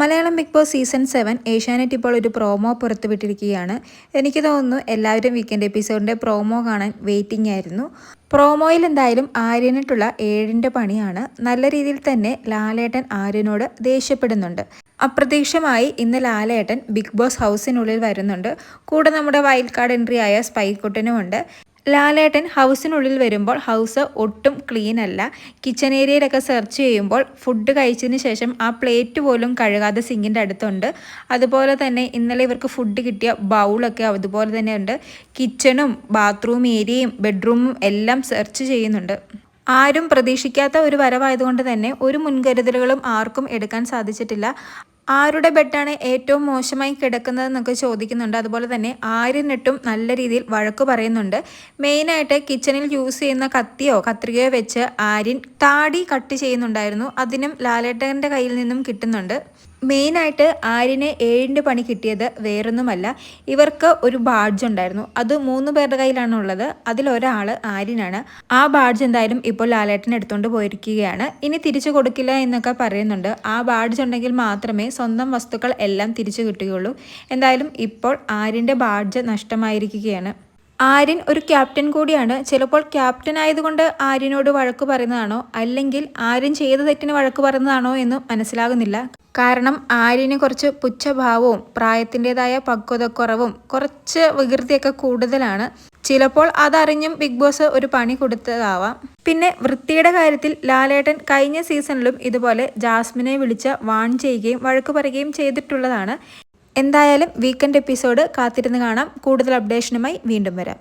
Malayalam Bigg Boss season seven Asianet ഇപ്പോൾ ഒരു promo പുറത്തുവിട്ടിരിക്കുകയാണ്. എനിക്ക് തോന്നുന്നു എല്ലാവരും വീക്കെൻഡ് എപ്പിസോഡിന്റെ പ്രോമോ കാണാൻ വെയിറ്റിംഗ് ആയിരുന്നു. പ്രോമോയിൽ എന്തായാലും ആര്യനിട്ടുള്ള ഏഴിന്റെ പണിയാണ്. നല്ല രീതിയിൽ തന്നെ ലാലേട്ടൻ ആര്യനോട് ദേഷ്യപ്പെടുന്നുണ്ട്. അപ്രതീക്ഷമായി ഇന്ന് ലാലേട്ടൻ ബിഗ് ബോസ് ഹൗസിനുള്ളിൽ വരുന്നുണ്ട്. കൂടെ നമ്മുടെ വൈൽഡ് കാർഡ് എൻട്രി ആയ സ്പൈക്കുട്ടനുമുണ്ട്. ലാലേട്ടൻ ഹൗസിനുള്ളിൽ വരുമ്പോൾ ഹൗസ് ഒട്ടും ക്ലീൻ അല്ല. കിച്ചൺ ഏരിയയിലൊക്കെ സെർച്ച് ചെയ്യുമ്പോൾ ഫുഡ് കഴിച്ചതിന് ശേഷം ആ പ്ലേറ്റ് പോലും കഴുകാതെ സിങ്കിന്റെ അടുത്തുണ്ട്. അതുപോലെ തന്നെ ഇന്നലെ ഇവർക്ക് ഫുഡ് കിട്ടിയ ബൗളൊക്കെ അതുപോലെ തന്നെ ഉണ്ട്. കിച്ചണും ബാത്റൂം ഏരിയയും ബെഡ്റൂമും എല്ലാം സെർച്ച് ചെയ്യുന്നുണ്ട്. ആരും പ്രതീക്ഷിക്കാത്ത ഒരു വരവായതുകൊണ്ട് തന്നെ ഒരു മുൻകരുതലുകളും ആർക്കും എടുക്കാൻ സാധിച്ചിട്ടില്ല. ആരുടെ ബെഡാണ് ഏറ്റവും മോശമായി കിടക്കുന്നതെന്നൊക്കെ ചോദിക്കുന്നുണ്ട്. അതുപോലെ തന്നെ ആര്യനിട്ടും നല്ല രീതിയിൽ വഴക്ക് പറയുന്നുണ്ട്. മെയിനായിട്ട് കിച്ചണിൽ യൂസ് ചെയ്യുന്ന കത്തിയോ കത്രികയോ വെച്ച് ആരിൻ താടി കട്ട് ചെയ്യുന്നുണ്ടായിരുന്നു. അതിനും ലാലേട്ടന്റെ കയ്യിൽ നിന്നും കിട്ടുന്നുണ്ട്. മെയിനായിട്ട് ആര്യന് ഏഴിന്റെ പണി കിട്ടിയത് വേറൊന്നുമല്ല. ഇവർക്ക് ഒരു ബാഡ്ജ് ഉണ്ടായിരുന്നു. അത് മൂന്ന് പേരുടെ കയ്യിലാണ് ഉള്ളത്. അതിലൊരാൾ ആര്യനാണ്. ആ ബാഡ്ജ് എന്തായാലും ഇപ്പോൾ ലാലേട്ടൻ എടുത്തുകൊണ്ട് പോയിരിക്കുകയാണ്. ഇനി തിരിച്ചു കൊടുക്കില്ല എന്നൊക്കെ പറയുന്നുണ്ട്. ആ ബാഡ്ജ് ഉണ്ടെങ്കിൽ മാത്രമേ സ്വന്തം വസ്തുക്കൾ എല്ലാം തിരിച്ചു കിട്ടുകയുള്ളൂ. എന്തായാലും ഇപ്പോൾ ആര്യന്റെ ബാഡ്ജ് നഷ്ടമായിരിക്കുകയാണ്. ആര്യൻ ഒരു ക്യാപ്റ്റൻ കൂടിയാണ്. ചിലപ്പോൾ ക്യാപ്റ്റൻ ആയതുകൊണ്ട് ആര്യനോട് വഴക്ക് പറയുന്നതാണോ? അല്ലെങ്കിൽ ആര്യൻ ചെയ്ത തെറ്റിന് വഴക്ക് പറയുന്നതാണോ എന്ന് മനസ്സിലാകുന്നില്ല. കാരണം ആര്യന് കുറച്ച് പുച്ഛഭാവവും പ്രായത്തിന്റെതായ പക്വതക്കുറവും കുറച്ച് വികൃതിയൊക്കെ കൂടുതലാണ്. ചിലപ്പോൾ അതറിഞ്ഞും ബിഗ് ബോസ് ഒരു പണി കൊടുത്തതാവാം. പിന്നെ വൃത്തിയുടെ കാര്യത്തിൽ ലാലേട്ടൻ കഴിഞ്ഞ സീസണിലും ഇതുപോലെ ജാസ്മിനെ വിളിച്ച് വാൺ ചെയ്യുകയും വഴക്ക് പറയുകയും ചെയ്തിട്ടുള്ളതാണ്. എന്തായാലും വീക്കെൻഡ് എപ്പിസോഡ് കാത്തിരുന്ന് കാണാം. കൂടുതൽ അപ്ഡേഷനുമായി വീണ്ടും വരാം.